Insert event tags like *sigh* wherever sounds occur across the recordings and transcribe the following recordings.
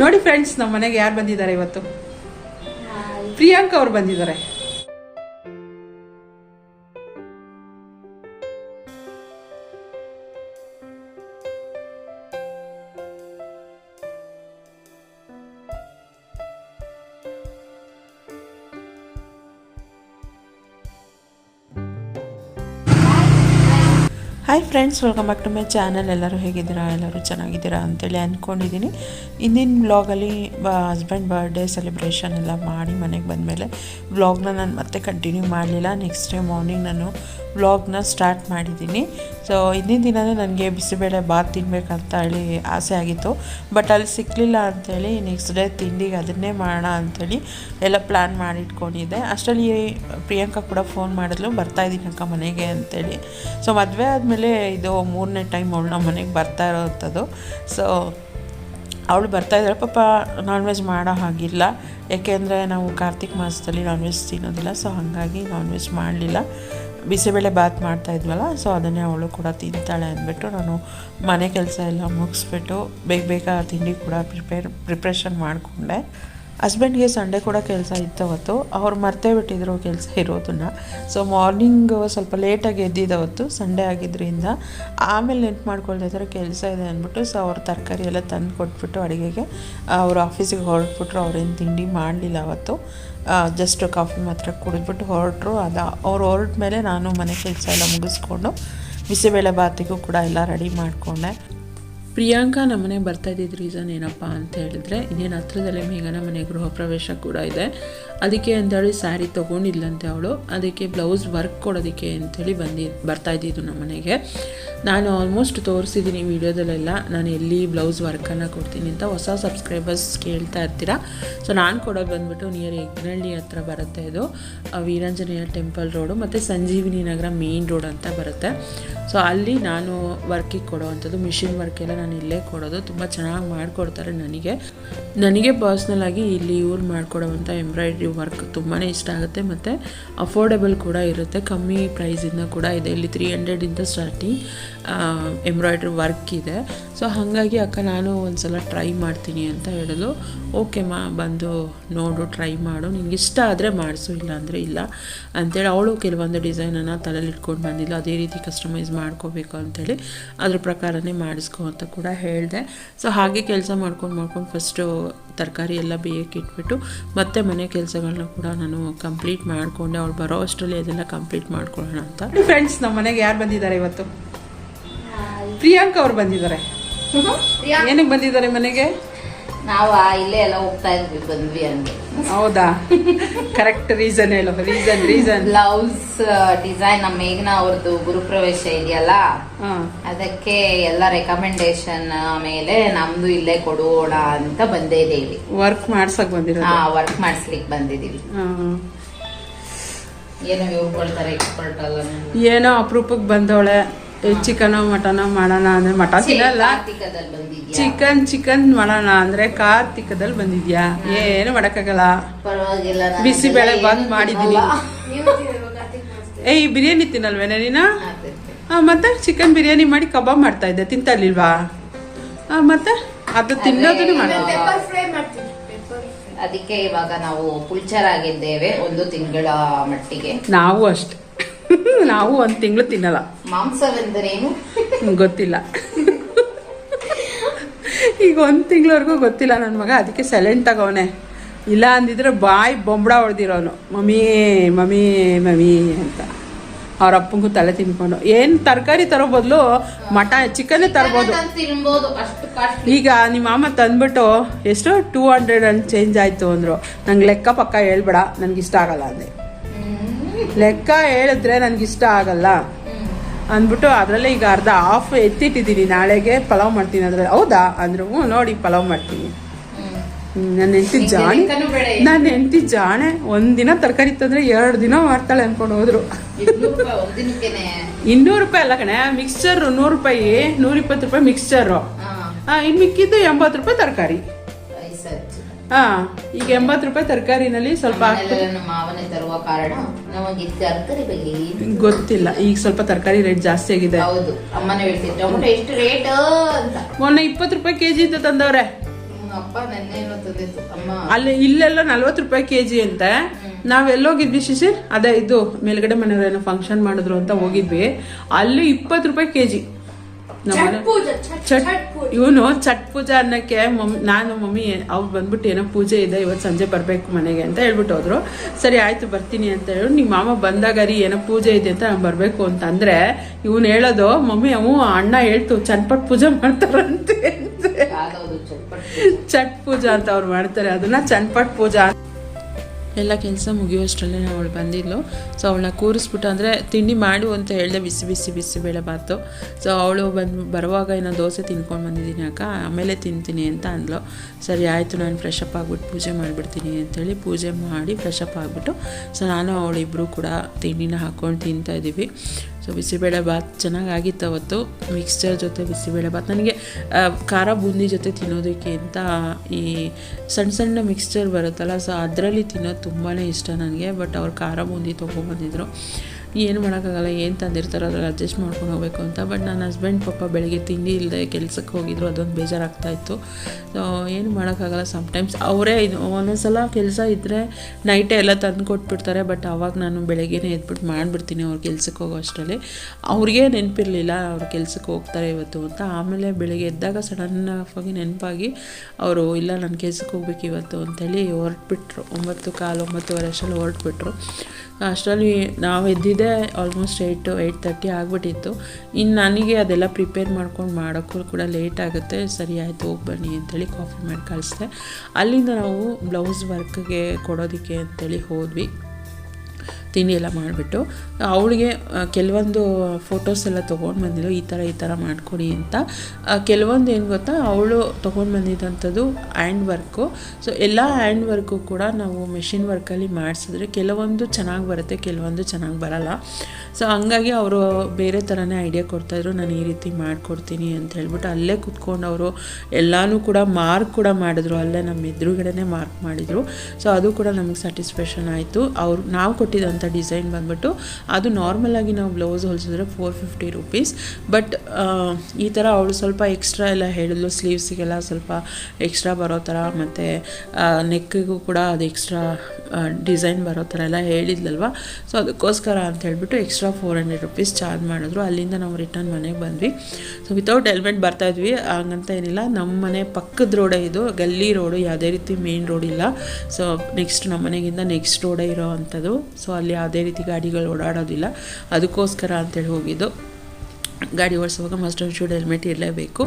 ನೋಡಿ ಫ್ರೆಂಡ್ಸ್ ನಮ್ಮ ಮನೆಗೆ ಯಾರು ಬಂದಿದ್ದಾರೆ ಇವತ್ತು? ಪ್ರಿಯಾಂಕಾ ಅವ್ರು ಬಂದಿದ್ದಾರೆ. Hi friends welcome back to my channel ಎಲ್ಲರೂ ಹೇಗಿದ್ದೀರಾ? ಎಲ್ಲರೂ ಚೆನ್ನಾಗಿದ್ದೀರಾ ಅಂತೇಳಿ ಅಂದ್ಕೊಂಡಿದ್ದೀನಿ. ಇಂದಿನ ಬ್ಲಾಗಲ್ಲಿ ಹಸ್ಬೆಂಡ್ ಬರ್ಡೇ ಸೆಲೆಬ್ರೇಷನ್ ಎಲ್ಲ ಮಾಡಿ ಮನೆಗೆ ಬಂದಮೇಲೆ ವ್ಲಾಗ್ನ ನಾನು ಮತ್ತೆ ಕಂಟಿನ್ಯೂ ಮಾಡಲಿಲ್ಲ. ನೆಕ್ಸ್ಟ್ ಡೇ ಮಾರ್ನಿಂಗ್ ನಾನು ವ್ಲಾಗ್ನ ಸ್ಟಾರ್ಟ್ ಮಾಡಿದ್ದೀನಿ. ಸೊ ಹಿಂದಿನ ದಿನವೇ ನನಗೆ ಬಿಸಿಬೇಳೆ ಬಾತ್ ತಿನ್ಬೇಕಂತ ಹೇಳಿ ಆಸೆ ಆಗಿತ್ತು. ಬಟ್ ಅಲ್ಲಿ ಸಿಕ್ಕಲಿಲ್ಲ ಅಂಥೇಳಿ ನೆಕ್ಸ್ಟ್ ಡೇ ತಿಂಡಿಗೆ ಅದನ್ನೇ ಮಾಡೋಣ ಅಂಥೇಳಿ ಎಲ್ಲ ಪ್ಲ್ಯಾನ್ ಮಾಡಿಟ್ಕೊಂಡಿದ್ದೆ. ಅಷ್ಟರಲ್ಲಿ ಪ್ರಿಯಾಂಕಾ ಕೂಡ ಫೋನ್ ಮಾಡಿದ್ಲು, ಬರ್ತಾ ಇದ್ದೀನಿ ಅಕ್ಕ ಮನೆಗೆ ಅಂಥೇಳಿ ಸೊ ಮದುವೆ ಆದಮೇಲೆ ಇದು ಮೂರನೇ ಟೈಮ್ ಅವಳು ನಮ್ಮ ಮನೆಗೆ ಬರ್ತಾ ಇರೋವಂಥದ್ದು ಸೊ ಅವಳು ಬರ್ತಾ ಇದ್ದಾಳೆ. ಪಾಪ ನಾನ್ ವೆಜ್ ಮಾಡೋ ಹಾಗಿಲ್ಲ. ಯಾಕೆಂದರೆ ನಾವು ಕಾರ್ತಿಕ್ ಮಾಸದಲ್ಲಿ ನಾನ್ ವೆಜ್ ತಿನ್ನೋದಿಲ್ಲ. ಸೊ ಹಾಗಾಗಿ ನಾನ್ ವೆಜ್ ಮಾಡಲಿಲ್ಲ. ಬಿಸಿಬೇಳೆ ಬಾತ್ ಮಾಡ್ತಾ ಇದ್ವಲ್ಲ ಸೊ ಅದನ್ನೇ ಅವಳು ಕೂಡ ತಿಂತಾಳೆ ಅಂದ್ಬಿಟ್ಟು ನಾನು ಮನೆ ಕೆಲಸ ಎಲ್ಲ ಮುಗಿಸ್ಬಿಟ್ಟು ಬೇಗ ಬೇಗ ತಿಂಡಿ ಕೂಡ ಪ್ರಿಪೇರ್ ಪ್ರಿಪ್ರೇಷನ್ ಮಾಡಿಕೊಂಡೆ. ಹಸ್ಬೆಂಡ್ಗೆ ಸಂಡೇ ಕೂಡ ಕೆಲಸ ಇತ್ತು ಅವತ್ತು. ಅವ್ರು ಮರ್ತೇ ಬಿಟ್ಟಿದ್ರು ಕೆಲಸ ಇರೋದನ್ನು. ಸೊ ಮಾರ್ನಿಂಗ್ ಸ್ವಲ್ಪ ಲೇಟಾಗಿ ಎದ್ದಿದ್ದವತ್ತು ಸಂಡೇ ಆಗಿದ್ದರಿಂದ ಆಮೇಲೆ ನೆನ್ಪು ಮಾಡ್ಕೊಳ್ತಾ ಇದ್ದಾರೆ ಕೆಲಸ ಇದೆ ಅಂದ್ಬಿಟ್ಟು ಸೊ ಅವ್ರ ತರಕಾರಿ ಎಲ್ಲ ತಂದು ಕೊಟ್ಬಿಟ್ಟು ಅಡುಗೆಗೆ, ಅವ್ರ ಆಫೀಸಿಗೆ ಹೊರಟ್ಬಿಟ್ರು. ಅವ್ರೇನು ತಿಂಡಿ ಮಾಡಲಿಲ್ಲ ಅವತ್ತು. ಜಸ್ಟ್ ಕಾಫಿ ಮಾತ್ರ ಕುಡಿದ್ಬಿಟ್ಟು ಹೊರಟರು. ಅದು, ಅವ್ರು ಹೊರಟ ಮೇಲೆ ನಾನು ಮನೆ ಕೆಲಸ ಎಲ್ಲ ಮುಗಿಸ್ಕೊಂಡು ಬಿಸಿಬೇಳೆ ಬಾತಿಗೂ ಕೂಡ ಎಲ್ಲ ರೆಡಿ ಮಾಡಿಕೊಂಡೆ. ಪ್ರಿಯಾಂಕಾ ನಮ್ಮನೆಗೆ ಬರ್ತಾ ಇದ್ದಿದ್ದ ರೀಸನ್ ಏನಪ್ಪ ಅಂತ ಹೇಳಿದ್ರೆ, ಇನ್ನೇನು ಹತ್ರದಲ್ಲೇ ಮೇಘನ ಮನೆ ಗೃಹ ಪ್ರವೇಶ ಕೂಡ ಇದೆ. ಅದಕ್ಕೆ ಅಂತೇಳಿ ಸ್ಯಾರಿ ತೊಗೊಂಡಿಲ್ಲಂತೆ ಅವಳು. ಅದಕ್ಕೆ ಬ್ಲೌಸ್ ವರ್ಕ್ ಕೊಡೋದಕ್ಕೆ ಅಂಥೇಳಿ ಬಂದಿ, ಬರ್ತಾ ಇದ್ದಿದ್ದು ನಮ್ಮ ಮನೆಗೆ. ನಾನು ಆಲ್ಮೋಸ್ಟ್ ತೋರಿಸಿದ್ದೀನಿ ವೀಡಿಯೋದಲ್ಲೆಲ್ಲ. ನಾನು ಎಲ್ಲಿ ಬ್ಲೌಸ್ ವರ್ಕನ್ನು ಕೊಡ್ತೀನಿ ಅಂತ ಹೊಸ ಸಬ್ಸ್ಕ್ರೈಬರ್ಸ್ ಕೇಳ್ತಾ ಇರ್ತೀರಾ? ಸೊ ನಾನು ಕೊಡೋದು ಬಂದ್ಬಿಟ್ಟು ನಿಯರ್ ಎಗ್ನಳ್ಳಿ ಹತ್ರ ಬರುತ್ತೆ ಇದು. ವೀರಾಂಜನೇಯ ಟೆಂಪಲ್ ರೋಡು ಮತ್ತು ಸಂಜೀವಿನಿ ನಗರ ಮೇನ್ ರೋಡ್ ಅಂತ ಬರುತ್ತೆ. ಸೊ ಅಲ್ಲಿ ನಾನು ವರ್ಕಿಗೆ ಕೊಡೋವಂಥದ್ದು ಮಿಷಿನ್ ವರ್ಕೆಲ್ಲ ಎಲ್ಲ ನಾನು ಇಲ್ಲೇ ಕೊಡೋದು, ತುಂಬ ಚೆನ್ನಾಗಿ ಮಾಡಿಕೊಡ್ತಾರೆ ನನಗೆ. ನನಗೆ ಪರ್ಸ್ನಲ್ ಆಗಿ ಇಲ್ಲಿ ಇವ್ರು ಮಾಡಿಕೊಡೋವಂಥ ಎಂಬ್ರಾಯ್ಡ್ರಿ ವರ್ಕ್ ತುಂಬಾ ಇಷ್ಟ ಆಗುತ್ತೆ ಮತ್ತು ಅಫೋರ್ಡೆಬಲ್ ಕೂಡ ಇರುತ್ತೆ, ಕಮ್ಮಿ ಪ್ರೈಸಿಂದ ಕೂಡ ಇದೆ. ಇಲ್ಲಿ ತ್ರೀ ಹಂಡ್ರೆಡಿಂದ ಸ್ಟಾರ್ಟಿಂಗ್ ಎಂಬ್ರಾಯ್ಡ್ರಿ ವರ್ಕ್ ಇದೆ. ಸೊ ಹಾಗಾಗಿ ಅಕ್ಕ ನಾನು ಒಂದು ಸಲ ಟ್ರೈ ಮಾಡ್ತೀನಿ ಅಂತ ಹೇಳಿದ್ರು ಓಕೆ ಮಾ, ಬಂದು ನೋಡು, ಟ್ರೈ ಮಾಡು. ನಿಂಗೆ ಇಷ್ಟ ಆದರೆ ಮಾಡಿಸು ಇಲ್ಲ ಅಂದರೆ ಇಲ್ಲ ಅಂತೇಳಿ ಅವಳು ಕೆಲವೊಂದು ಡಿಸೈನನ್ನು ತಲೆಯಲ್ಲಿ ಇಟ್ಕೊಂಡು ಬಂದಿಲ್ಲ ಅದೇ ರೀತಿ ಕಸ್ಟಮೈಸ್ ಮಾಡ್ಕೋಬೇಕು ಅಂತೇಳಿ ಅದ್ರ ಪ್ರಕಾರನೇ ಮಾಡಿಸ್ಕೊ ಅಂತ ಕೂಡ ಹೇಳಿದೆ. ಸೊ ಹಾಗೆ ಕೆಲಸ ಮಾಡ್ಕೊಂಡು ಮಾಡ್ಕೊಂಡು ಫಸ್ಟು ತರಕಾರಿ ಎಲ್ಲ ಬೇಯಕ್ಕೆ ಇಟ್ಬಿಟ್ಟು ಮತ್ತೆ ಮನೆ ಕೆಲಸಗಳನ್ನ ಕೂಡ ನಾನು ಕಂಪ್ಲೀಟ್ ಮಾಡಿಕೊಂಡೆ. ಅವಳು ಬರೋ ಅಷ್ಟರಲ್ಲಿ ಅದೆಲ್ಲ ಕಂಪ್ಲೀಟ್ ಮಾಡ್ಕೊಳ್ಳೋಣ ಅಂತ. ಫ್ರೆಂಡ್ಸ್ ನಮ್ಮ ಮನೆಗೆ ಯಾರು ಬಂದಿದ್ದಾರೆ ಇವತ್ತು? ಪ್ರಿಯಾಂಕ ಅವ್ರು ಬಂದಿದ್ದಾರೆ. ಏನಕ್ಕೆ ಬಂದಿದ್ದಾರೆ ಮನೆಗೆ? ನಾವು ಇಲ್ಲೇ ಎಲ್ಲ ಹೋಗ್ತಾ ಇದ್ವಿ ಬಂದ್ವಿ ಹಂಗೆ. ಹೌದಾ? ಕರೆಕ್ಟ್ ರೀಸನ್ ಹೇಳು ರೀಸನ್ ರೀಸನ್ ಬ್ಲೌಸ್ ಡಿಸೈನ್ ನಮ್ಮ ಮೇಘನ ಅವ್ರದ್ದು ಗುರುಪ್ರವೇಶ ಇದೆಯಲ್ಲ ಅದಕ್ಕೆ ಎಲ್ಲ ರೆಕಮೆಂಡೇಶನ್ ಮೇಲೆ ನಮ್ದು ಇಲ್ಲೇ ಕೊಡೋಣ ಅಂತ ಬಂದೇ ಇದ್ದೀವಿ ವರ್ಕ್ ಮಾಡ್ಸಕ್ ಬಂದಿರೋದು? ಹಾ ವರ್ಕ್ ಮಾಡಿಸ್ಲಿಕ್ಕೆ ಬಂದಿದೀವಿ. ಹಾ. ಏನೋ ಇವ್ಕೊಳ್ತಾರೆ. ಏನೋ ಅಪರೂಪಕ್ಕೆ ಬಂದವಳೆ. ಚಿಕನ್ ಮಟನ್ ಮಾಡೋಣ ಅಂದ್ರೆ ಮಟನ್ ತಿನ್ನಲ್ಲ. ಚಿಕನ್ ಚಿಕನ್ ಮಾಡೋಣ ಅಂದ್ರೆ ಕಾರ್ತಿಕದಲ್ಲಿ ಬಂದಿದ್ಯಾ? ಏನು ಮಾಡಕ್ಕಾಗಲ್ಲ. ಬಿಸಿ ನಾನು ಬಂದ್ ಮಾಡಿದೀನಿ. ಏಯ್ ಬಿರಿಯಾನಿ ತಿನ್ನಲ್ವೇನ ನೀನು. ಮತ್ತೆ ಚಿಕನ್ ಬಿರಿಯಾನಿ ಮಾಡಿ ಕಬಾಬ್ ಮಾಡ್ತಾ ಇದ್ದೆ ತಿಂತಾ ಇರ್ಲಿಲ್ವಾ ಮತ್ತೆ ಅದು ತಿನ್ನೋದನ್ನು ಮಾಡ್ತಿದ್ದೆ ಅದಕ್ಕೆ ಇವಾಗ ನಾವು ಪುಲ್ಚರ್ ಆಗಿದ್ದೇವೆ ಒಂದು ತಿಂಗಳ ಮಟ್ಟಿಗೆ. ನಾವು ಅಷ್ಟೆ. *laughs* ನಾವು ಒಂದ್ ತಿಂಗಳು ತಿನ್ನಲ್ಲ. ಮಾಂಸವೆಂದರೇನು? ಗೊತ್ತಿಲ್ಲ. ಈಗ ಒಂದ್ ತಿಂಗಳವರೆಗೂ ಗೊತ್ತಿಲ್ಲ ನನ್ನ ಮಗ ಅದಕ್ಕೆ ಸೈಲೆಂಟ್ ತಗೋನೆ ಇಲ್ಲ ಅಂದಿದ್ರೆ ಬಾಯಿ ಬೊಂಬಡ ಹೊಡೆದಿರೋನು. ಮಮ್ಮಿ ಮಮ್ಮಿ ಮಮ್ಮಿ ಅಂತ. ಅವ್ರ ಅಪ್ಪಂಗೂ ತಲೆ ತಿನ್ಕೊಂಡು. ಏನು ತರಕಾರಿ ತರೋ ಬದಲು ಮಟ ಚಿಕನ್ನೇ ತರ್ಬೋದು. ಈಗ ನಿಮ್ಮ ಮಾಮ ತಂದ್ಬಿಟ್ಟು ಎಷ್ಟು ಟೂ ಹಂಡ್ರೆಡ್ ಚೇಂಜ್ ಆಯ್ತು ಅಂದರು. ನಂಗೆ ಲೆಕ್ಕ ಪಕ್ಕ ಹೇಳ್ಬೇಡ ನನ್ಗೆ ಇಷ್ಟ ಆಗಲ್ಲ ಅಂದೆ. ಲೆಕ್ಕ ಹೇಳಿದ್ರೆ ನನ್ಗೆ ಇಷ್ಟ ಆಗಲ್ಲ. ಅಂದ್ಬಿಟ್ಟು ಅದರಲ್ಲೇ ಈಗ ಅರ್ಧ ಆಫ್ ಎತ್ತಿಟ್ಟಿದ್ದೀನಿ. ನಾಳೆಗೆ ಪಲಾವ್ ಮಾಡ್ತೀನಿ ಅದ್ರಲ್ಲಿ. ಹೌದಾ? ಅಂದ್ರು ಹ್ಞೂ ನೋಡಿ ಪಲಾವ್ ಮಾಡ್ತೀನಿ. ನನ್ನ ಹೆಂಡತಿ ಜಾಣೆ? ನನ್ನ ಹೆಂಡತಿ ಜಾಣೆ. ಒಂದಿನ ತರಕಾರಿ ತಂದ್ರೆ ಎರಡು ದಿನ ಮಾಡ್ತಾಳೆ ಅನ್ಕೊಂಡು ಹೋದ್ರು. ಇನ್ನೂರು ರೂಪಾಯಿ ಅಲ್ಲ ಕಣೆ. ಮಿಕ್ಸ್ಚರ್ ನೂರು ರೂಪಾಯಿ ನೂರ ಇಪ್ಪತ್ತು ರೂಪಾಯಿ ಮಿಕ್ಸ್ಚರು ಇನ್ನು ಮಿಕ್ಕಿದ್ದು ಎಂಬತ್ತು ರೂಪಾಯಿ ತರಕಾರಿ. ಹಾ ಈಗ ಎಂಬತ್ತು ರೂಪಾಯಿ ತರಕಾರಿನಲ್ಲಿ ಸ್ವಲ್ಪ ಹಾಕ್ತು ಮಾವನೇ ತರುವ ಕಾರಣ ನಮಗೆ ತರಕಾರಿ ಬಗ್ಗೆ ಏನು ಗೊತ್ತಿಲ್ಲ ಈಗ ಸ್ವಲ್ಪ ತರಕಾರಿ ರೇಟ್ ಜಾಸ್ತಿ ಆಗಿದೆ. ಹೌದು ಅಮ್ಮನೇ ಹೇಳ್ತಿದ್ರು ಟೊಮೊಟೊ ಎಷ್ಟು ರೇಟ್ ಅಂತ. ಮೊನ್ನೆ ಇಪ್ಪತ್ತು ರೂಪಾಯಿ ಕೆಜಿ ಅಂತ ತಂದವ್ರೆ. ಅಪ್ಪ ನೆನ್ನೆ ಏನೋ ತಂದಿತ್ತು ಅಮ್ಮ. ಅಲ್ಲಿ ಇಲ್ಲೆಲ್ಲ ನಲ್ವತ್ತು ರೂಪಾಯಿ ಕೆಜಿ ಅಂತೆ. ನಾವೆಲ್ಲೋಗಿದ್ವಿ ಶಿಶಿರ್ ಅದೇ ಇದು ಮೇಲ್ಗಡೆ ಮನೆಯವ್ರೇನೋ ಫಂಕ್ಷನ್ ಮಾಡಿದ್ರು ಅಂತ ಹೋಗಿದ್ವಿ. ಅಲ್ಲಿ ಇಪ್ಪತ್ತು ರೂಪಾಯಿ ಕೆ ಜಿ ಚಟ್ ಇವನು ಚಟ್ ಪೂಜಾ ಅನ್ನಕ್ಕೆ ಮಮ್ಮಿ ನಾನು ಮಮ್ಮಿ ಅವ್ರು ಬಂದ್ಬಿಟ್ಟು ಏನೋ ಪೂಜೆ ಇದೆ ಇವತ್ತು ಸಂಜೆ ಬರಬೇಕು ಮನೆಗೆ ಅಂತ ಹೇಳ್ಬಿಟ್ಟು ಹೋದ್ರು. ಸರಿ ಆಯ್ತು ಬರ್ತೀನಿ ಅಂತ ಹೇಳಿ. ನಿಮ್ಮ ಮಾಮ ಬಂದಾಗ ರೀ ಏನೋ ಪೂಜೆ ಇದೆ ಅಂತ ನಾನು ಬರಬೇಕು ಅಂತ ಅಂದ್ರೆ ಇವನು ಹೇಳೋದು ಮಮ್ಮಿ ಅವು ಅಣ್ಣ ಹೇಳ್ತು ಚನ್ಪಟ್ ಪೂಜೆ ಮಾಡ್ತಾರಂತೆ ಛಟ್ ಚಟ್ ಪೂಜಾ? ಅಂತ ಅವ್ರು ಮಾಡ್ತಾರೆ ಅದನ್ನ ಚನ್ಪಟ್ ಪೂಜಾ ಎಲ್ಲ ಕೆಲಸ ಮುಗಿಯುವಷ್ಟರಲ್ಲೇ ಅವಳು ಬಂದಿದ್ಲು. ಸೊ ಅವಳನ್ನ ಕೂರಿಸ್ಬಿಟ್ಟು ಅಂದರೆ ತಿಂಡಿ ಮಾಡು ಅಂತ ಹೇಳಿದೆ ಬಿಸಿ ಬಿಸಿ ಬಿಸಿ ಬೇಳೆ ಬಾತು ಸೊ ಅವಳು ಬಂದು, ಬರುವಾಗ ಏನೋ ದೋಸೆ ತಿನ್ಕೊಂಡು ಬಂದಿದ್ದೀನಿ ಅಕ್ಕ. ಆಮೇಲೆ ತಿಂತೀನಿ ಅಂತ ಅಂದ್ಲು. ಸರಿ, ಆಯಿತು, ನಾನು ಫ್ರೆಶ್ ಆಗಿಬಿಟ್ಟು ಪೂಜೆ ಮಾಡಿಬಿಡ್ತೀನಿ ಅಂತೇಳಿ ಪೂಜೆ ಮಾಡಿ ಫ್ರೆಶ್ ಅಪ್ ಆಗಿಬಿಟ್ಟು. ಸೊ ನಾನು ಅವಳಿಬ್ಬರು ಕೂಡ ತಿಂಡಿನ ಹಾಕ್ಕೊಂಡು ತಿಂತಾ ಇದ್ದೀವಿ. ಸೊ ಬಿಸಿಬೇಳೆ ಭಾತ್ ಚೆನ್ನಾಗಾಗಿತ್ತು ಅವತ್ತು. ಮಿಕ್ಸ್ಚರ್ ಜೊತೆ ಬಿಸಿಬೇಳೆ ಭಾತ್ ನನಗೆ ಖಾರ ಬೂಂದಿ ಜೊತೆ ತಿನ್ನೋದಕ್ಕೆ ಅಂತ ಈ ಸಣ್ಣ ಸಣ್ಣ ಮಿಕ್ಸ್ಚರ್ ಬರುತ್ತಲ್ಲ, ಸೊ ಅದರಲ್ಲಿ ತಿನ್ನೋದು ತುಂಬಾ ಇಷ್ಟ ನನಗೆ. ಬಟ್ ಅವ್ರು ಖಾರ ಬೂಂದಿ ತೊಗೊಂಬಂದಿದ್ರು ಏನು ಮಾಡೋಕ್ಕಾಗಲ್ಲ, ಏನು ತಂದಿರ್ತಾರೋ ಅದ್ರಲ್ಲಿ ಅಡ್ಜಸ್ಟ್ ಮಾಡ್ಕೊಂಡು ಹೋಗಬೇಕು ಅಂತ. ಬಟ್ ನನ್ನ ಹಸ್ಬೆಂಡ್ ಪಾಪ ಬೆಳಗ್ಗೆ ತಿಂಡಿ ಇಲ್ಲದೆ ಕೆಲಸಕ್ಕೆ ಹೋಗಿದ್ರು, ಅದೊಂದು ಬೇಜಾರಾಗ್ತಾಯಿತ್ತು ಸೊ ಏನು ಮಾಡೋಕ್ಕಾಗಲ್ಲ ಸಮ್ಟೈಮ್ಸ್ ಅವರೇ ಇದು, ಒಂದೊಂದ್ಸಲ ಕೆಲಸ ಇದ್ದರೆ ನೈಟೇ ಎಲ್ಲ ತಂದು ಕೊಟ್ಬಿಡ್ತಾರೆ. ಬಟ್ ಅವಾಗ ನಾನು ಬೆಳಗ್ಗೆನೇ ಎದ್ಬಿಟ್ಟು ಮಾಡಿಬಿಡ್ತೀನಿ ಅವ್ರ ಕೆಲಸಕ್ಕೆ ಹೋಗೋ ಅಷ್ಟರಲ್ಲಿ. ಅವ್ರಿಗೆ ನೆನಪಿರಲಿಲ್ಲ ಅವ್ರ ಕೆಲಸಕ್ಕೆ ಹೋಗ್ತಾರೆ ಇವತ್ತು ಅಂತ. ಆಮೇಲೆ ಬೆಳಗ್ಗೆ ಎದ್ದಾಗ ಸಡನ್ ಆಗಿ ನೆನಪಾಗಿ ಅವರು, ಇಲ್ಲ ನನ್ನ ಕೆಲಸಕ್ಕೆ ಹೋಗ್ಬೇಕು ಇವತ್ತು ಅಂತೇಳಿ ಹೊರಟ್ಬಿಟ್ರು. ಒಂಬತ್ತು, ಕಾಲು ಒಂಬತ್ತುವರೆ ಅಷ್ಟರಲ್ಲಿ ಹೊರಟ್ಬಿಟ್ರು. ಅಷ್ಟರಲ್ಲಿ ನಾವು ಎದ್ದಿದ್ದೆ ಆಲ್ಮೋಸ್ಟ್ ಏಯ್ಟು ಏಯ್ಟ್ ತರ್ಟಿ ಆಗಿಬಿಟ್ಟಿತ್ತು. ಇನ್ನು ನನಗೆ ಅದೆಲ್ಲ ಪ್ರಿಪೇರ್ ಮಾಡ್ಕೊಂಡು ಮಾಡೋಕ್ಕೂ ಕೂಡ ಲೇಟ್ ಆಗುತ್ತೆ. ಸರಿ ಆಯಿತು, ಹೋಗಿ ಬನ್ನಿ ಅಂತೇಳಿ ಕಾಫಿ ಮಾಡಿ ಕಳಿಸ್ದೆ. ಅಲ್ಲಿಂದ ನಾವು ಬ್ಲೌಸ್ ವರ್ಕ್ಗೆ ಕೊಡೋದಕ್ಕೆ ಅಂತೇಳಿ ಹೋದ್ವಿ. ತಿಂಡಿ ಎಲ್ಲ ಮಾಡಿಬಿಟ್ಟು, ಅವಳಿಗೆ ಕೆಲವೊಂದು ಫೋಟೋಸ್ ಎಲ್ಲ ತೊಗೊಂಡು ಬಂದಿದ್ದು ಈ ಥರ ಈ ಥರ ಮಾಡಿಕೊಡಿ ಅಂತ. ಕೆಲವೊಂದು ಏನು ಗೊತ್ತಾ, ಅವಳು ತೊಗೊಂಡು ಬಂದಿದ್ದಂಥದ್ದು ಹ್ಯಾಂಡ್ ವರ್ಕು ಸೊ ಎಲ್ಲ ಹ್ಯಾಂಡ್ ವರ್ಕು ಕೂಡ ನಾವು ಮೆಷಿನ್ ವರ್ಕಲ್ಲಿ ಮಾಡಿಸಿದ್ರೆ, ಕೆಲವೊಂದು ಚೆನ್ನಾಗಿ ಬರುತ್ತೆ, ಕೆಲವೊಂದು ಚೆನ್ನಾಗಿ ಬರಲ್ಲ. ಸೊ ಹಂಗಾಗಿ ಅವರು ಬೇರೆ ಥರನೇ ಐಡಿಯಾ ಕೊಡ್ತಾಯಿದ್ರು ನಾನು ಈ ರೀತಿ ಮಾಡಿಕೊಡ್ತೀನಿ ಅಂತ ಹೇಳ್ಬಿಟ್ಟು ಅಲ್ಲೇ ಕುತ್ಕೊಂಡು ಅವರು ಎಲ್ಲನೂ ಕೂಡ ಮಾರ್ಕ್ ಕೂಡ ಮಾಡಿದ್ರು. ಅಲ್ಲೇ ನಮ್ಮ ಎದುರುಗಡೆನೇ ಮಾರ್ಕ್ ಮಾಡಿದರು. ಸೊ ಅದು ಕೂಡ ನಮಗೆ ಸ್ಯಾಟಿಸ್ಫ್ಯಾಕ್ಷನ್ ಆಯಿತು. ಅವ್ರು, ನಾವು ಕೊಟ್ಟಿದ್ದಂಥ ಡಿಸೈನ್ ಬಂದ್ಬಿಟ್ಟು ಅದು ನಾರ್ಮಲಾಗಿ ನಾವು ಬ್ಲೌಸ್ ಹೊಲಿಸಿದ್ರೆ ಫೋರ್ ಫಿಫ್ಟಿ ರುಪೀಸ್ ಬಟ್ ಈ ಥರ ಅವಳು ಸ್ವಲ್ಪ ಎಕ್ಸ್ಟ್ರಾ ಎಲ್ಲ ಹೇಳಿದ್ಲು. ಸ್ಲೀವ್ಸಿಗೆಲ್ಲ ಸ್ವಲ್ಪ ಎಕ್ಸ್ಟ್ರಾ ಬರೋ ಥರ ಮತ್ತು ನೆಕ್ಕಿಗೂ ಕೂಡ ಅದು ಎಕ್ಸ್ಟ್ರಾ ಡಿಸೈನ್ ಬರೋ ಥರ ಎಲ್ಲ ಹೇಳಿದ್ಲಲ್ವ? ಸೊ ಅದಕ್ಕೋಸ್ಕರ ಅಂತ ಹೇಳ್ಬಿಟ್ಟು extra four hundred rupees charge ಮಾಡಿದ್ರು. ಅಲ್ಲಿಂದ ನಾವು ರಿಟರ್ನ್ ಮನೆಗೆ ಬಂದ್ವಿ. ಸೊ ವಿತೌಟ್ ಹೆಲ್ಮೆಟ್ ಬರ್ತಾ ಇದ್ವಿ. ಹಂಗಂತ ಏನಿಲ್ಲ. ನಮ್ಮ ಮನೆ ಪಕ್ಕದ ರೋಡೇ ಇದು. ಗಲ್ಲಿ ರೋಡು ಯಾವುದೇ ರೀತಿ ಮೇನ್ ರೋಡ್ ಇಲ್ಲ. ಸೊ ನೆಕ್ಸ್ಟ್ ನಮ್ಮ ಮನೆಗಿಂತ ನೆಕ್ಸ್ಟ್ ರೋಡೇ ಇರೋ ಅಂಥದ್ದು. ಸೊ ಅಲ್ಲಿ ಯಾವುದೇ ರೀತಿ ಗಾಡಿಗಳು ಓಡಾಡೋದಿಲ್ಲ. ಅದಕ್ಕೋಸ್ಕರ ಅಂತೇಳಿ ಹೋಗಿದ್ದು. ಗಾಡಿ ಓಡಿಸುವಾಗ ಮಸ್ಟ್ ಆಫ್ ಶೂಡ್ ಹೆಲ್ಮೆಟ್ ಇರಲೇಬೇಕು.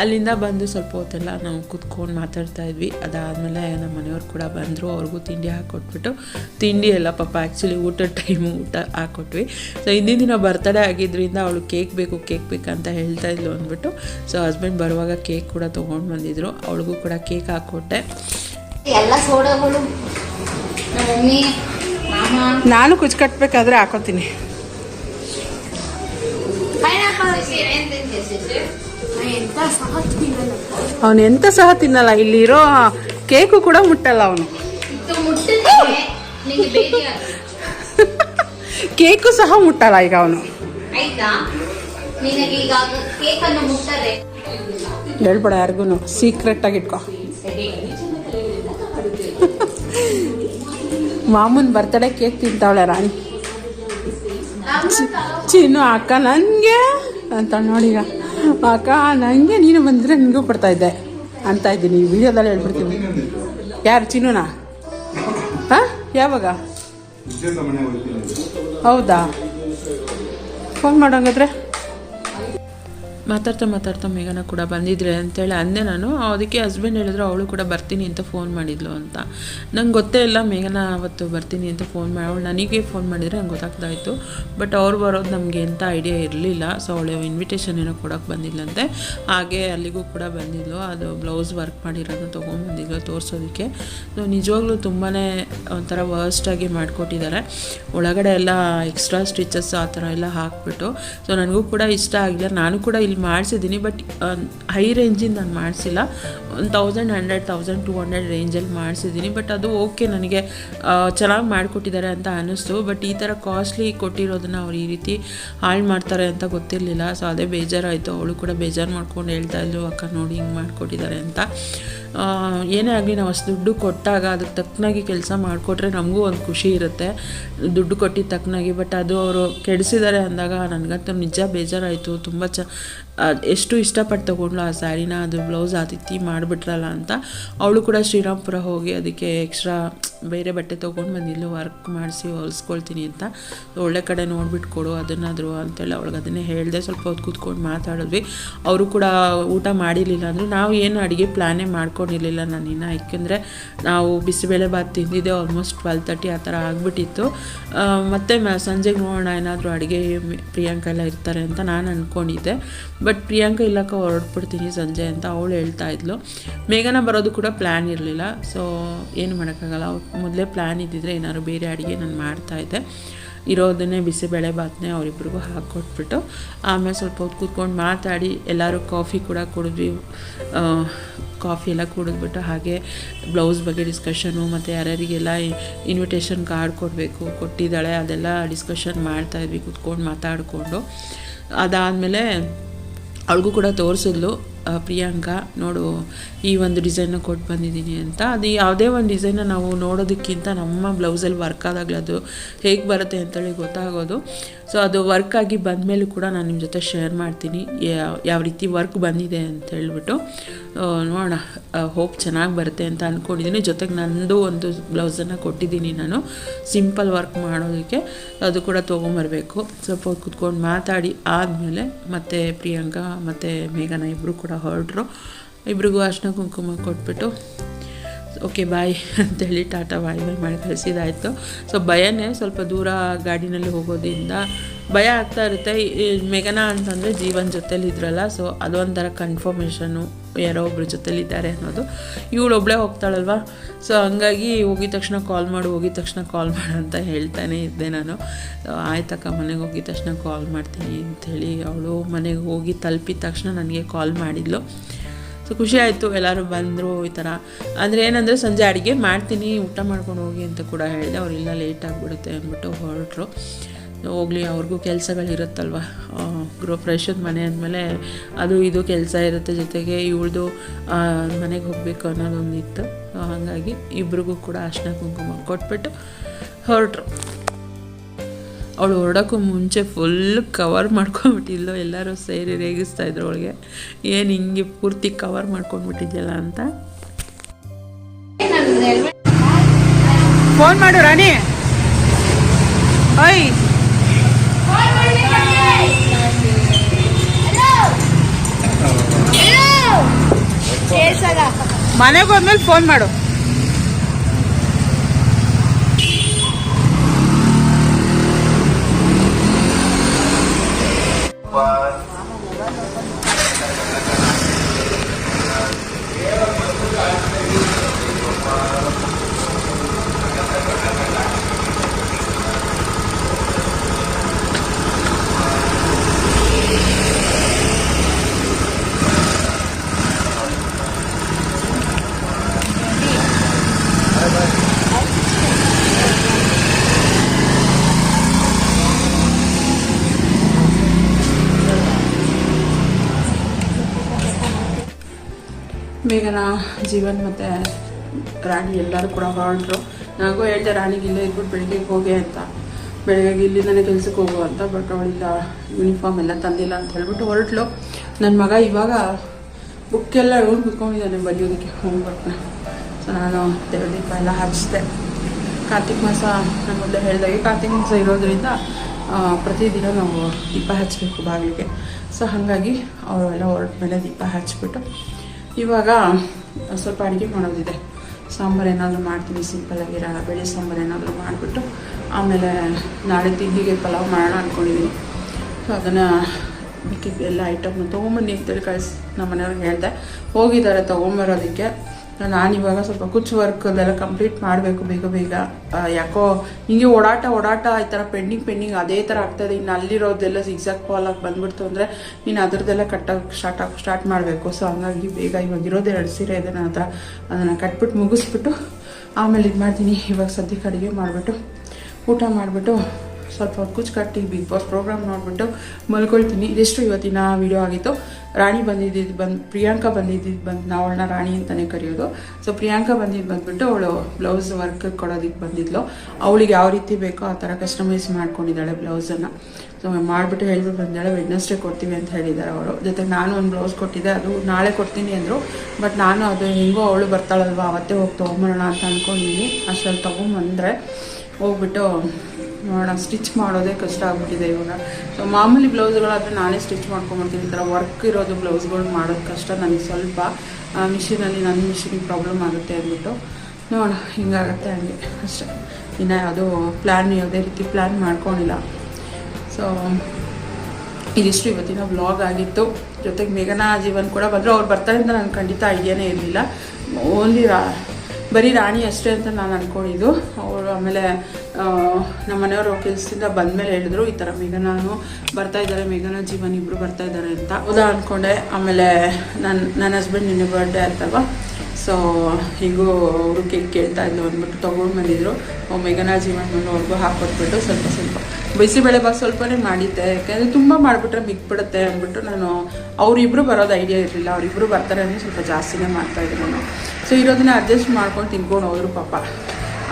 ಅಲ್ಲಿಂದ ಬಂದು ಸ್ವಲ್ಪ ಹೊತ್ತೆಲ್ಲ ನಾವು ಕುತ್ಕೊಂಡು ಮಾತಾಡ್ತಾ ಇದ್ವಿ. ಅದಾದಮೇಲೆ ನಮ್ಮ ಮನೆಯವ್ರು ಕೂಡ ಬಂದರು. ಅವ್ರಿಗೂ ತಿಂಡಿ ಹಾಕ್ಕೊಟ್ಬಿಟ್ಟು ತಿಂಡಿ ಎಲ್ಲ ಪಾಪ ಆ್ಯಕ್ಚುಲಿ ಊಟದ ಟೈಮು ಊಟ ಹಾಕ್ಕೊಟ್ವಿ ಸೊ ಹಿಂದಿನ ದಿನ ಬರ್ತಡೇ ಆಗಿದ್ದರಿಂದ ಅವಳು ಕೇಕ್ ಬೇಕು ಕೇಕ್ ಬೇಕಂತ ಹೇಳ್ತಾ ಇದ್ಲು ಅಂದ್ಬಿಟ್ಟು. ಸೊ ಹಸ್ಬೆಂಡ್ ಬರುವಾಗ ಕೇಕ್ ಕೂಡ ತೊಗೊಂಡು ಬಂದಿದ್ರು. ಅವಳಿಗೂ ಕೂಡ ಕೇಕ್ ಹಾಕ್ಕೊಟ್ಟೆ ಎಲ್ಲ ಸೋಡಗಳು ನಾನು ಕುಚ್ಚು ಕಟ್ಟಬೇಕಾದ್ರೆ ಹಾಕೋತೀನಿ. ಅವನು ಎಂತ ಸಹ ತಿನ್ನಲ್ಲ, ಇಲ್ಲಿರೋ ಕೇಕು ಕೂಡ ಮುಟ್ಟಲ್ಲ ಅವನು. *laughs* ಕೇಕು ಸಹ ಮುಟ್ಟಲ್ಲ ಈಗ ಅವನು. ಹೇಳ್ಬೇಡ ಯಾರಿಗೂ ಸೀಕ್ರೆಟ್ ಆಗಿ ಇಟ್ಕೋ. *laughs* ಮಾಮೂನ್ ಬರ್ತಡೇ ಕೇಕ್ ತಿಂತಾವಳೆ ರಾಣಿ. ಚಿನ್ನು ಅಕ್ಕ ನನಗೆ ಅಂತ ನೋಡೀಗ ಅಕ್ಕ ನನಗೆ ನೀನು ಬಂದರೆ ನಿನಗೂ ಕೊಡ್ತಾ ಇದ್ದೆ ಅಂತ ಇದ್ದೀನಿ. ವಿಡಿಯೋದಲ್ಲಿ ಹೇಳ್ಬಿಡ್ತೀನಿ. ಯಾರು? ಚಿನ್ನುನಾ? ಹಾಂ? ಯಾವಾಗ? ಹೌದಾ? ಫೋನ್ ಮಾಡೋಂಗಾದ್ರೆ? ಮಾತಾಡ್ತಾ ಮಾತಾಡ್ತಾ ಮೇಘನ ಕೂಡ ಬಂದಿದ್ರೆ ಅಂತೇಳಿ ಅಂದೆ ನಾನು, ಅದಕ್ಕೆ ಹಸ್ಬೆಂಡ್ ಹೇಳಿದ್ರು ಅವಳು ಕೂಡ ಬರ್ತೀನಿ ಅಂತ ಫೋನ್ ಮಾಡಿದ್ಲು ಅಂತ. ನಂಗೆ ಗೊತ್ತೇ ಇಲ್ಲ ಮೇಘನ ಅವತ್ತು ಬರ್ತೀನಿ ಅಂತ ಫೋನ್ ಮಾಡಿ ಅವಳು ನನಗೆ ಫೋನ್ ಮಾಡಿದರೆ ನಂಗೆ ಗೊತ್ತಾಗ್ತಾಯಿತ್ತು. ಬಟ್ ಅವ್ರು ಬರೋದು ನಮಗೆ ಎಂಥ ಐಡಿಯಾ ಇರಲಿಲ್ಲ. ಸೊ ಅವಳು ಇನ್ವಿಟೇಷನ್ ಏನೋ ಕೊಡೋಕೆ ಬಂದಿಲ್ಲಂತೆ. ಹಾಗೆ ಅಲ್ಲಿಗೂ ಕೂಡ ಬಂದಿದ್ಲು. ಅದು ಬ್ಲೌಸ್ ವರ್ಕ್ ಮಾಡಿರೋದನ್ನ ತೊಗೊಂಬಂದಿದ್ಲು ತೋರಿಸೋದಕ್ಕೆ. ಸೊ ನಿಜವಾಗ್ಲೂ ತುಂಬಾ ಒಂಥರ ವರ್ಸ್ಟಾಗಿ ಮಾಡಿಕೊಟ್ಟಿದ್ದಾರೆ. ಒಳಗಡೆ ಎಲ್ಲ ಎಕ್ಸ್ಟ್ರಾ ಸ್ಟಿಚಸ್ ಆ ಥರ ಎಲ್ಲ ಹಾಕ್ಬಿಟ್ಟು. ಸೊ ನನಗೂ ಕೂಡ ಇಷ್ಟ ಆಗಿಲ್ಲ. ನಾನು ಕೂಡ ಇಲ್ಲಿ ಇಲ್ಲಿ ಮಾಡಿಸಿದ್ದೀನಿ ಬಟ್ ಹೈ ರೇಂಜಿಂದ ನಾನು ಮಾಡಿಸಿಲ್ಲ. ಒಂದು thousand hundred thousand two hundred ರೇಂಜಲ್ಲಿ ಮಾಡಿಸಿದ್ದೀನಿ ಬಟ್ ಅದು ಓಕೆ ನನಗೆ. ಚೆನ್ನಾಗಿ ಮಾಡಿಕೊಟ್ಟಿದ್ದಾರೆ ಅಂತ ಅನ್ನಿಸ್ತು ಬಟ್ ಈ ಥರ ಕಾಸ್ಟ್ಲಿ ಕೊಟ್ಟಿರೋದನ್ನ ಅವ್ರು ಈ ರೀತಿ ಹಾಳು ಮಾಡ್ತಾರೆ ಅಂತ ಗೊತ್ತಿರಲಿಲ್ಲ. ಸೊ ಅದೇ ಬೇಜಾರಾಯಿತು. ಅವಳು ಕೂಡ ಬೇಜಾರು ಮಾಡ್ಕೊಂಡು ಹೇಳ್ತಾ ಇದ್ಲು, ಅಕ್ಕ ನೋಡಿ ಹಿಂಗೆ ಮಾಡಿಕೊಟ್ಟಿದ್ದಾರೆ ಅಂತ. ಏನೇ ಆಗಲಿ ನಾವು ಅಷ್ಟು ದುಡ್ಡು ಕೊಟ್ಟಾಗ ಅದಕ್ಕೆ ತಕ್ಕನಾಗಿ ಕೆಲಸ ಮಾಡಿಕೊಟ್ರೆ ನಮಗೂ ಒಂದು ಖುಷಿ ಇರುತ್ತೆ. ದುಡ್ಡು ಕೊಟ್ಟಿದ್ದ ತಕ್ಕನಾಗಿ ಬಟ್ ಅದು ಅವರು ಕೆಡಿಸಿದ್ದಾರೆ ಅಂದಾಗ ನನಗಂತೂ ನಿಜ ಬೇಜಾರಾಯಿತು. ತುಂಬ ಚ ಅದ್ ಎಷ್ಟು ಇಷ್ಟಪಟ್ಟು ತೊಗೊಂಡ್ಲು ಆ ಸ್ಯಾರಿನ, ಅದು ಬ್ಲೌಸ್ ಆ ರೀತಿ ಮಾಡಿಬಿಟ್ರಲ್ಲ ಅಂತ. ಅವಳು ಕೂಡ ಶ್ರೀರಾಮ್ಪುರ ಹೋಗಿ ಅದಕ್ಕೆ ಎಕ್ಸ್ಟ್ರಾ ಬೇರೆ ಬಟ್ಟೆ ತೊಗೊಂಡು ಬಂದಿಲ್ಲ ವರ್ಕ್ ಮಾಡಿಸಿ ಹೊಲಿಸ್ಕೊಳ್ತೀನಿ ಅಂತ. ಒಳ್ಳೆ ಕಡೆ ನೋಡ್ಬಿಟ್ಟು ಕೊಡು, ಅದನ್ನಾದ್ರು ಅಂತೇಳಿ ಅವಳಿಗೆ ಅದನ್ನೇ ಹೇಳಿದೆ, ಸ್ವಲ್ಪ ಹೊತ್ತು ಕೂತ್ಕೊಂಡು ಮಾತಾಡಿದ್ವಿ. ಅವರು ಕೂಡ ಊಟ ಮಾಡಿರಲಿಲ್ಲ ಅಂದರೆ ನಾವು ಏನು ಅಡುಗೆ ಪ್ಲ್ಯಾನೇ ಮಾಡ್ಕೊಂಡಿರಲಿಲ್ಲ ನಾನು ಇನ್ನು. ಯಾಕೆಂದರೆ ನಾವು ಬಿಸಿಬೇಳೆ ಬಾತ್ ತಿಂದಿದ್ದೆ ಆಲ್ಮೋಸ್ಟ್ ಟ್ವೆಲ್ ತರ್ಟಿ ಆ ಥರ ಆಗಿಬಿಟ್ಟಿತ್ತು. ಮತ್ತು ಸಂಜೆಗೆ ನೋಡೋಣ, ಏನಾದರೂ ಅಡುಗೆ ಪ್ರಿಯಾಂಕ ಎಲ್ಲ ಇರ್ತಾರೆ ಅಂತ ನಾನು ಅಂದ್ಕೊಂಡಿದ್ದೆ ಬಟ್ ಪ್ರಿಯಾಂಕ ಇಲ್ಲಕ್ಕ ಹೊರಡ್ಬಿಡ್ತೀನಿ ಸಂಜೆ ಅಂತ ಅವಳು ಹೇಳ್ತಾ ಇದ್ಲು. ಮೇಘನ ಬರೋದು ಕೂಡ ಪ್ಲ್ಯಾನ್ ಇರಲಿಲ್ಲ. ಸೊ ಏನು ಮಾಡೋಕ್ಕಾಗಲ್ಲ. ಮೊದಲೇ ಪ್ಲ್ಯಾನ್ ಇದ್ದಿದ್ರೆ ಏನಾದ್ರು ಬೇರೆ ಅಡುಗೆ ನಾನು ಮಾಡ್ತಾಯಿದ್ದೆ ಇರೋದನ್ನೇ ಬಿಸಿಬೇಳೆ ಬಾತ್ನೇ ಅವರಿಬ್ರಿಗೂ ಹಾಕ್ಕೊಟ್ಬಿಟ್ಟು ಆಮೇಲೆ ಸ್ವಲ್ಪ ಹೊತ್ತು ಕೂತ್ಕೊಂಡು ಮಾತಾಡಿ, ಎಲ್ಲರೂ ಕಾಫಿ ಕೂಡ ಕುಡಿದ್ವಿ. ಕಾಫಿ ಎಲ್ಲ ಕುಡಿದ್ಬಿಟ್ಟು ಹಾಗೆ ಬ್ಲೌಸ್ ಬಗ್ಗೆ ಡಿಸ್ಕಷನು ಮತ್ತು ಯಾರ್ಯಾರಿಗೆಲ್ಲ ಇನ್ವಿಟೇಷನ್ ಕಾರ್ಡ್ ಕೊಡಬೇಕು, ಕೊಟ್ಟಿದ್ದಾಳೆ ಅದೆಲ್ಲ ಡಿಸ್ಕಷನ್ ಮಾಡ್ತಾಯಿದ್ವಿ ಕೂತ್ಕೊಂಡು ಮಾತಾಡಿಕೊಂಡು. ಅದಾದಮೇಲೆ ಅವಳಿಗೂ ಕೂಡ ತೋರಿಸಿದ್ಲು. ಪ್ರಿಯಾಂಕ, ನೋಡು, ಈ ಒಂದು ಡಿಸೈನ್ನ ಕೊಟ್ಟು ಬಂದಿದ್ದೀನಿ ಅಂತ. ಅದು ಯಾವುದೇ ಒಂದು ಡಿಸೈನ್ನ ನಾವು ನೋಡೋದಕ್ಕಿಂತ ನಮ್ಮ ಬ್ಲೌಸಲ್ಲಿ ವರ್ಕ್ ಆದಾಗಲೇ ಅದು ಹೇಗೆ ಬರುತ್ತೆ ಅಂತೇಳಿ ಗೊತ್ತಾಗೋದು. ಸೊ ಅದು ವರ್ಕ್ ಆಗಿ ಬಂದಮೇಲೂ ಕೂಡ ನಾನು ನಿಮ್ಮ ಜೊತೆ ಶೇರ್ ಮಾಡ್ತೀನಿ. ಯಾವ ರೀತಿ ವರ್ಕ್ ಬಂದಿದೆ ಅಂತ ಹೇಳ್ಬಿಟ್ಟು. ನೋಡೋಣ. ಹೋಪ್ ಚೆನ್ನಾಗಿ ಬರುತ್ತೆ ಅಂತ ಅಂದ್ಕೊಂಡಿದ್ದೀನಿ ಜೊತೆಗೆ ನಂದು ಒಂದು ಬ್ಲೌಸನ್ನು ಕೊಟ್ಟಿದ್ದೀನಿ ನಾನು. ಸಿಂಪಲ್ ವರ್ಕ್ ಮಾಡೋದಕ್ಕೆ. ಅದು ಕೂಡ ತೊಗೊಂಬರ್ಬೇಕು. ಸ್ವಲ್ಪ ಕುತ್ಕೊಂಡು ಮಾತಾಡಿ. ಆದಮೇಲೆ ಮತ್ತೆ ಪ್ರಿಯಾಂಕಾ ಮತ್ತು ಮೇಘನಾ ಇಬ್ಬರು ಕೂಡ ಹೊರಟ್ರು ಇಬ್ರಿಗೂ ಅರ್ಶಿನ ಕುಂಕುಮ ಕೊಟ್ಬಿಟ್ಟು ಓಕೆ ಬಾಯ್ ಅಂತೇಳಿ ಟಾಟಾ ಬಾಯ್ ಬಾಯ್ ಮಾಡಿ ಕಳಿಸಿದಾಯಿತು. ಸೊ ಭಯನೇ ಸ್ವಲ್ಪ ದೂರ ಗಾಡಿನಲ್ಲಿ ಹೋಗೋದ್ರಿಂದ ಭಯ ಆಗ್ತಾ ಇರುತ್ತೆ. ಮೆಗನ ಅಂತಂದರೆ ಜೀವನ್ ಜೊತೇಲಿ ಇದ್ರಲ್ಲ ಸೊ ಅದೊಂಥರ ಕನ್ಫರ್ಮೇಷನು ಯಾರೋ ಒಬ್ರ ಜೊತೇಲಿದ್ದಾರೆ ಅನ್ನೋದು. ಇವಳು ಒಬ್ಬಳೇ ಹೋಗ್ತಾಳಲ್ವ? ಸೊ ಹಂಗಾಗಿ ಹೋಗಿದ ತಕ್ಷಣ ಕಾಲ್ ಮಾಡು, ಹೋಗಿದ ತಕ್ಷಣ ಕಾಲ್ ಮಾಡು ಅಂತ ಹೇಳ್ತಾನೆ ಇದ್ದೆ ನಾನು. ಆಯ್ತಕ್ಕ, ಮನೆಗೆ ಹೋಗಿದ ತಕ್ಷಣ ಕಾಲ್ ಮಾಡ್ತೀನಿ ಅಂಥೇಳಿ ಅವಳು ಮನೆಗೆ ಹೋಗಿ ತಲುಪಿದ ತಕ್ಷಣ ನನಗೆ ಕಾಲ್ ಮಾಡಿದ್ಲು. ಸೊ ಖುಷಿ ಆಯಿತು ಎಲ್ಲರೂ ಬಂದರು ಈ ಥರ. ಅಂದರೆ ಏನಂದರೆ ಸಂಜೆ ಅಡುಗೆ ಮಾಡ್ತೀನಿ, ಊಟ ಮಾಡ್ಕೊಂಡು ಹೋಗಿ ಅಂತ ಕೂಡ ಹೇಳಿದೆ. ಅವರಿಲ್ಲ ಲೇಟ್ ಆಗಿಬಿಡುತ್ತೆ ಅಂದ್ಬಿಟ್ಟು ಹೊರಟರು. ಹೋಗಲಿ, ಅವ್ರಿಗೂ ಕೆಲಸಗಳಿರುತ್ತಲ್ವ ಗೃಹ ಪ್ರವೇಶದ ಮನೆ ಅಂದಮೇಲೆ ಅದು ಇದು ಕೆಲಸ ಇರುತ್ತೆ ಜೊತೆಗೆ ಇವಳ್ದು ಮನೆಗೆ ಹೋಗಬೇಕು ಅನ್ನೋದೊಂದಿತ್ತು. ಹಾಗಾಗಿ ಇಬ್ರಿಗೂ ಕೂಡ ಅರ್ಶಿನ ಕುಂಕುಮ ಕೊಟ್ಬಿಟ್ಟು ಹೊರಟ್ರು. ಅವಳು ಹೊರಡೋಕ್ಕೂ ಮುಂಚೆ ಫುಲ್ ಕವರ್ ಮಾಡ್ಕೊಂಡ್ಬಿಟ್ಟಿದ್ಲು. ಎಲ್ಲರೂ ಸೇರಿ ರೇಗಿಸ್ತಾ ಇದ್ರು ಅವಳಿಗೆ. ಏನು ಹಿಂಗೆ ಪೂರ್ತಿ ಕವರ್ ಮಾಡ್ಕೊಂಡ್ಬಿಟ್ಟಿದ್ಯಲ್ಲ ಅಂತ. ಫೋನ್ ಮಾಡು ರಾಣಿ. ಓಯ್. ಮನೆಗೆ ಹೋದ್ಮೇಲೆ ಫೋನ್ ಮಾಡು. ಬೇಗನ ಜೀವನ್ ಮತ್ತು ರಾಣಿ ಎಲ್ಲರೂ ಕೂಡ ಹೊರಟರು. ನನಗೂ ಹೇಳಿದೆ, ರಾಣಿಗೆ ಇಲ್ಲೇ ಇದ್ಬಿಟ್ಟು ಬೆಳಿಗ್ಗೆ ಹೋಗಿ ಅಂತ. ಬೆಳಗ್ಗೆ ಇಲ್ಲಿಂದನೇ ಕೆಲ್ಸಕ್ಕೆ ಹೋಗು ಅಂತ ಬಟ್ ಅವಳಿಲ್ಲ ಯೂನಿಫಾರ್ಮ್ ಎಲ್ಲ ತಂದಿಲ್ಲ ಅಂತ ಹೇಳ್ಬಿಟ್ಟು ಹೊರಟ್ಲು. ನನ್ನ ಮಗ ಇವಾಗ ಬುಕ್ಕೆಲ್ಲ ಇವ್ರು ಕುತ್ಕೊಂಡಿದ್ದಾನೆ ಬರೆಯೋದಕ್ಕೆ ಹೋಗ್ಬಿಟ್ಟು ಸೊ ನಾನು ದೇವ್ರ ದೀಪ ಎಲ್ಲ ಹಚ್ಚಿದೆ ಕಾರ್ತಿಕ್ ಮಾಸ ನಾನು ಮೊದಲೇ ಹೇಳಿದಾಗೆ ಕಾರ್ತಿಕ್ ಮಾಸ ಇರೋದ್ರಿಂದ ಪ್ರತಿದಿನ ನಾವು ದೀಪ ಹಚ್ಚಬೇಕು ಬಾಗಿಲಿಗೆ. ಸೊ ಹಾಗಾಗಿ ಅವರೆಲ್ಲ ಹೊರಟ ಮೇಲೆ ದೀಪ ಹಚ್ಬಿಟ್ಟು ಇವಾಗ ಸ್ವಲ್ಪ ಅಡುಗೆ ಮಾಡೋದಿದೆ. ಸಾಂಬಾರು ಏನಾದರೂ ಮಾಡ್ತೀನಿ ಸಿಂಪಲ್ಲಾಗಿರೋ ಬೆಳೆ ಸಾಂಬಾರು ಏನಾದರೂ ಮಾಡಿಬಿಟ್ಟು, ಆಮೇಲೆ ನಾಳೆ ತಿಂಡಿಗೆ ಪಲಾವ್ ಮಾಡೋಣ ಅಂದ್ಕೊಂಡಿದ್ದೀನಿ ಸೊ ಅದನ್ನು ಮಿಕ್ಕಿದ ಎಲ್ಲ ಐಟಮ್ನ ತೊಗೊಂಬನ್ನಿ ಅಂತೇಳಿ ಕಳಿಸಿ ನಮ್ಮ ಮನೆಯವ್ರಿಗೆ ಹೇಳಿದೆ. ಹೋಗಿದ್ದಾರೆ, ತೊಗೊಂಬರೋದಕ್ಕೆ. ನಾನು ಇವಾಗ ಸ್ವಲ್ಪ ಕುಚ್ ವರ್ಕ್ ಅದೆಲ್ಲ ಕಂಪ್ಲೀಟ್ ಮಾಡಬೇಕು ಬೇಗ ಬೇಗ. ಯಾಕೋ ಹಿಂಗೆ ಓಡಾಟ ಓಡಾಟ, ಈ ಥರ ಪೆಂಡಿಂಗ್ ಪೆಂಡಿಂಗ್ ಅದೇ ಥರ ಆಗ್ತದೆ ಇನ್ನು ಅಲ್ಲಿರೋದೆಲ್ಲ ಸಿಗ್ಸಾಕ್ ಫಾಲ್ ಆಗಿ ಬಂದ್ಬಿಡ್ತು ಅಂದರೆ ನೀನು ಅದ್ರದ್ದೆಲ್ಲ ಕಟ್ಟಕ್ಕೆ ಸ್ಟಾರ್ಟ್ ಆಗಿ ಸ್ಟಾರ್ಟ್ ಮಾಡಬೇಕು. ಸೊ ಹಂಗಾಗಿ ಬೇಗ ಇವಾಗ ಇರೋದು ಎರಡು ಸೀರೆ ಇದೆ ನನ್ನ ಹತ್ರ. ಅದನ್ನು ಕಟ್ಬಿಟ್ಟು ಮುಗಿಸ್ಬಿಟ್ಟು ಆಮೇಲೆ ಇದು ಮಾಡ್ತೀನಿ ಇವಾಗ ಸದ್ಯಕ್ಕೆ ಅಡುಗೆ ಮಾಡಿಬಿಟ್ಟು ಊಟ ಮಾಡಿಬಿಟ್ಟು ಸ್ವಲ್ಪ ಕುಚ್ಚು ಕಟ್ಟಿ ಬಿಗ್ ಬಾಸ್ ಪ್ರೋಗ್ರಾಮ್ ನೋಡಿಬಿಟ್ಟು ಮಲ್ಕೊಳ್ತೀನಿ. ಇದಿಷ್ಟು ಇವತ್ತಿನ ವಿಡಿಯೋ ಆಗಿತ್ತು. ರಾಣಿ ಬಂದಿದ್ದು ಬಂದು, ಪ್ರಿಯಾಂಕಾ ಬಂದಿದ್ದು ಬಂದು, ನಾವು ಅವಳನ್ನ ರಾಣಿ ಅಂತಲೇ ಕರೆಯೋದು. ಸೊ ಪ್ರಿಯಾಂಕಾ ಬಂದಿದ್ದು ಬಂದ್ಬಿಟ್ಟು ಅವಳು ಬ್ಲೌಸ್ ವರ್ಕ್ ಕೊಡೋದಕ್ಕೆ ಬಂದಿದ್ಲು. ಅವಳಿಗೆ ಯಾವ ರೀತಿ ಬೇಕೋ ಆ ಥರ ಕಸ್ಟಮೈಸ್ ಮಾಡ್ಕೊಂಡಿದ್ದಾಳೆ ಬ್ಲೌಸನ್ನು ಸೊ ಮಾಡಿಬಿಟ್ಟು ಹೇಳ್ಬಿಟ್ಟು ಬಂದಾಳೆ ವೆಡ್ನೆಸ್ಡೇ ಕೊಡ್ತೀವಿ ಅಂತ ಹೇಳಿದ್ದಾರೆ ಅವರು ಜೊತೆಗೆ ನಾನು ಒಂದು ಬ್ಲೌಸ್ ಕೊಟ್ಟಿದ್ದೆ, ಅದು ನಾಳೆ ಕೊಡ್ತೀನಿ ಅಂದರು. ಬಟ್ ನಾನು ಅದು ಹೆಂಗೋ ಅವಳು ಬರ್ತಾಳಲ್ವ, ಅವತ್ತೇ ಹೋಗಿ ತೊಗೊಂಬರೋಣ ಅಂತ ಅಂದ್ಕೊಂಡಿದ್ದೀನಿ ಅಷ್ಟರಲ್ಲಿ ತೊಗೊಂಬಂದರೆ ಹೋಗ್ಬಿಟ್ಟು ನೋಡೋಣ. ಸ್ಟಿಚ್ ಮಾಡೋದೇ ಕಷ್ಟ ಆಗ್ಬಿಟ್ಟಿದೆ ಇವಾಗ. ಸೊ ಮಾಮೂಲಿ ಬ್ಲೌಸ್ಗಳಾದರೆ ನಾನೇ ಸ್ಟಿಚ್ ಮಾಡ್ಕೊಂಬರ್ತೀನಿ. ಥರ ವರ್ಕ್ ಇರೋದು ಬ್ಲೌಸ್ಗಳು ಮಾಡೋದು ಕಷ್ಟ ನನಗೆ ಸ್ವಲ್ಪ. ಮಿಷಿನಲ್ಲಿ ನನ್ನ ಮಿಷಿನಿಗೆ ಪ್ರಾಬ್ಲಮ್ ಆಗುತ್ತೆ ಅಂದ್ಬಿಟ್ಟು ನೋಡೋಣ, ಹಿಂಗಾಗತ್ತೆ ಹಂಗೆ. ಅಷ್ಟೇ. ಇನ್ನು ಯಾವುದೋ ಪ್ಲ್ಯಾನ್ ಯಾವುದೇ ರೀತಿ ಪ್ಲ್ಯಾನ್ ಮಾಡ್ಕೊಂಡಿಲ್ಲ. ಸೊ ಇದಿಷ್ಟು ಇವತ್ತಿನ ವ್ಲಾಗ್ ಆಗಿತ್ತು. ಜೊತೆಗೆ ಮೇಘನಾ, ಜೀವನ್ ಕೂಡ ಬಂದರೆ. ಅವ್ರು ಬರ್ತಾರೆ ಅಂತ ನಾನು ಖಂಡಿತ ಐಡಿಯಾನೇ ಇರಲಿಲ್ಲ. ಓನ್ಲಿ ಬರೀ ರಾಣಿ ಅಷ್ಟೇ ಅಂತ ನಾನು ಅಂದ್ಕೊಂಡಿದ್ದು ಅವರು ಆಮೇಲೆ ನಮ್ಮ ಮನೆಯವರು ಕೆಲಸದಿಂದ ಬಂದಮೇಲೆ ಹೇಳಿದ್ರು, ಈ ಥರ ಮೇಘನಾನು ಬರ್ತಾ ಇದ್ದಾರೆ, ಮೇಘನ ಜೀವನ್ ಇಬ್ಬರು ಬರ್ತಾ ಇದ್ದಾರೆ ಅಂತ. ಹೌದಾ ಅಂದ್ಕೊಂಡೆ ಆಮೇಲೆ ನನ್ನ ನನ್ನ ಹಸ್ಬೆಂಡ್ ನಿನ್ನೆ ಬರ್ಡೇ ಅಂತಲ್ವ? ಸೊ ಹೀಗೂ ಅವರು ಕೇಕ್ ಕೇಳ್ತಾ ಇದ್ರು ಅಂದ್ಬಿಟ್ಟು ತೊಗೊಂಡು ಬಂದಿದ್ರು. ಮೇಘನಾ ಜೀವನ್ ಅವ್ರಿಗೂ ಹಾಕೊಟ್ಬಿಟ್ಟು ಸ್ವಲ್ಪ ಸ್ವಲ್ಪ ಬಿಸಿಬೇಳೆ ಬಾತ್ ಸ್ವಲ್ಪನೇ ಮಾಡಿದ್ದೆ. ಯಾಕೆಂದರೆ ತುಂಬ ಮಾಡಿಬಿಟ್ರೆ ಬಿಟ್ಬಿಡುತ್ತೆ ಅಂದ್ಬಿಟ್ಟು ನಾನು ಅವರಿಬ್ಬರು ಬರೋದು ಐಡಿಯಾ ಇರಲಿಲ್ಲ. ಅವರಿಬ್ಬರು ಬರ್ತಾರೆ ಅಂದರೆ ಸ್ವಲ್ಪ ಜಾಸ್ತಿನೇ ಮಾಡ್ತಾಯಿದ್ದೆ ನಾನು. ಸೊ ಇರೋದನ್ನ ಅಡ್ಜಸ್ಟ್ ಮಾಡ್ಕೊಂಡು ತಿನ್ಕೊಂಡು ಹೋದ್ರು ಪಾಪ.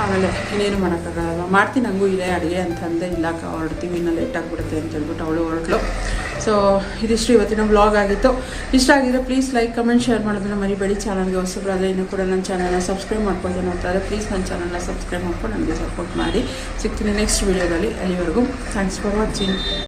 ಆಮೇಲೆ ಇನ್ನೇನು ಮಾಡೋಕ್ಕಾಗಲ್ಲ. ಮಾಡ್ತೀನಿ, ಹಂಗೂ ಇದೆ, ಅಡುಗೆ ಅಂತಂದೆ ಇಲ್ಲಕ್ಕ ಹೊರಡ್ತೀವಿ, ಇನ್ನೂ ಲೇಟ್ ಆಗಿಬಿಡುತ್ತೆ ಅಂತ ಹೇಳ್ಬಿಟ್ಟು ಅವಳು ಹೊರಟ್ಲು ಸೊ ಇದಿಷ್ಟು ಇವತ್ತಿನ ಬ್ಲಾಗ್ ಆಗಿತ್ತು. ಇಷ್ಟ ಆಗಿದ್ರೆ ಪ್ಲೀಸ್ ಲೈಕ್ ಕಮೆಂಟ್ ಶೇರ್ ಮಾಡೋದನ್ನು ಮರಿಬೇಡಿ. ಚಾನಲ್ಗೆ ಹೊಸಬ್ರಾದರೆ ಇನ್ನೂ ಕೂಡ ನನ್ನ ಚಾನಲ್ನ ಸಬ್ಸ್ಕ್ರೈಬ್ ಮಾಡ್ಕೊಂಡು ನೋಡ್ತಾರೆ ಪ್ಲೀಸ್ ನನ್ನ ಚಾನಲ್ನ ಸಬ್ಸ್ಕ್ರೈಬ್ ಮಾಡ್ಕೊಂಡು ನನಗೆ ಸಪೋರ್ಟ್ ಮಾಡಿ. ಸಿಗ್ತೀನಿ ನೆಕ್ಸ್ಟ್ ವೀಡಿಯೋದಲ್ಲಿ ಅಲ್ಲಿವರೆಗೂ ಥ್ಯಾಂಕ್ಸ್ ಫಾರ್ ವಾಚಿಂಗ್